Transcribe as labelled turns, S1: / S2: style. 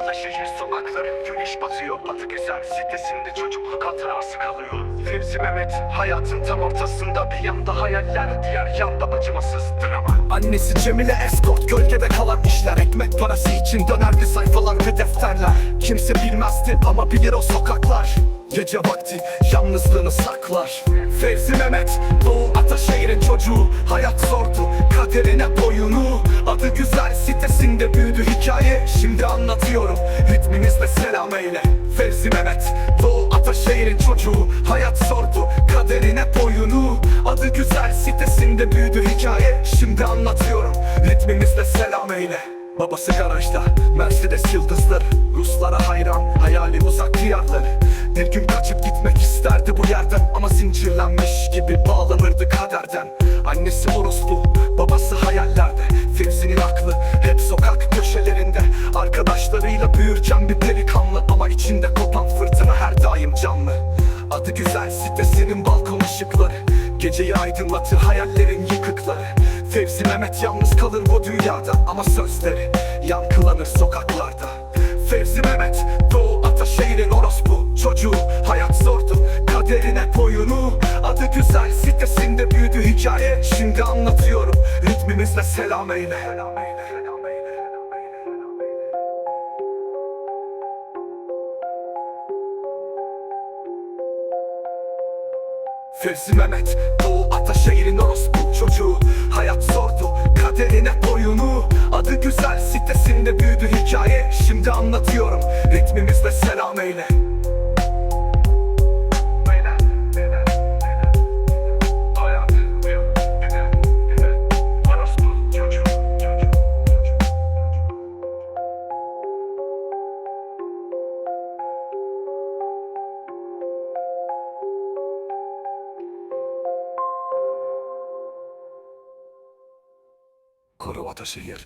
S1: Ataşehir sokakları. Güneş batıyor Batı güzel sitesinde çocukluk hatırası kalıyor. Fevzi Mehmet hayatın tam ortasında. Bir yanda hayaller diğer yanda acımasız drama. Annesi Cemile Escort gölgede kalan işler. Ekmek parası için dönerdi sayfalar defterler. Kimse bilmezdi ama bilir o sokaklar. Gece vakti yalnızlığını saklar. Fevzi Mehmet Doğu Ataşehir'in çocuğu. Hayat sordu kaderine boyunu Adı güzel sitesinde büyüdü hikaye. Şimdi anlatıyorum ritmimizle selam eyle. Fevzi Mehmet Doğu Ataşehir'in çocuğu. Hayat sordu kaderine boyunu. Adı güzel sitesinde büyüdü hikaye. Şimdi anlatıyorum ritmimizle selam eyle. Babası garajda Mercedes yıldızları. Ruslara hayran hayali uzak diyarları. Bir gün kaçıp gitmek isterdi bu yerden. Ama zincirlenmiş gibi bağlanırdı kaderden. Annesi orospu babası hayallerde Arkadaşlarıyla büyürken bir delikanlı Ama içinde kopan fırtına her daim canlı. Adı güzel sitesinin balkon ışıkları Geceyi aydınlatır hayallerin yıkıkları. Fevzi Mehmet yalnız kalır bu dünyada Ama sözleri yankılanır sokaklarda. Fevzi Mehmet Doğu Ataşehir'in orospu Çocuğu. Hayat zordu Kaderine boyunu Adı güzel sitesinde büyüdü hikaye. Şimdi anlatıyorum Ritmimizle selam eyle Selam eyle, Fevzi Mehmet Doğu Ataşehir'in orospu çocuğu. Hayat sordu kaderine boyunu. Adı güzel sitesinde büyüdü hikaye. Şimdi anlatıyorum ritmimizle selam eyle これ私にやる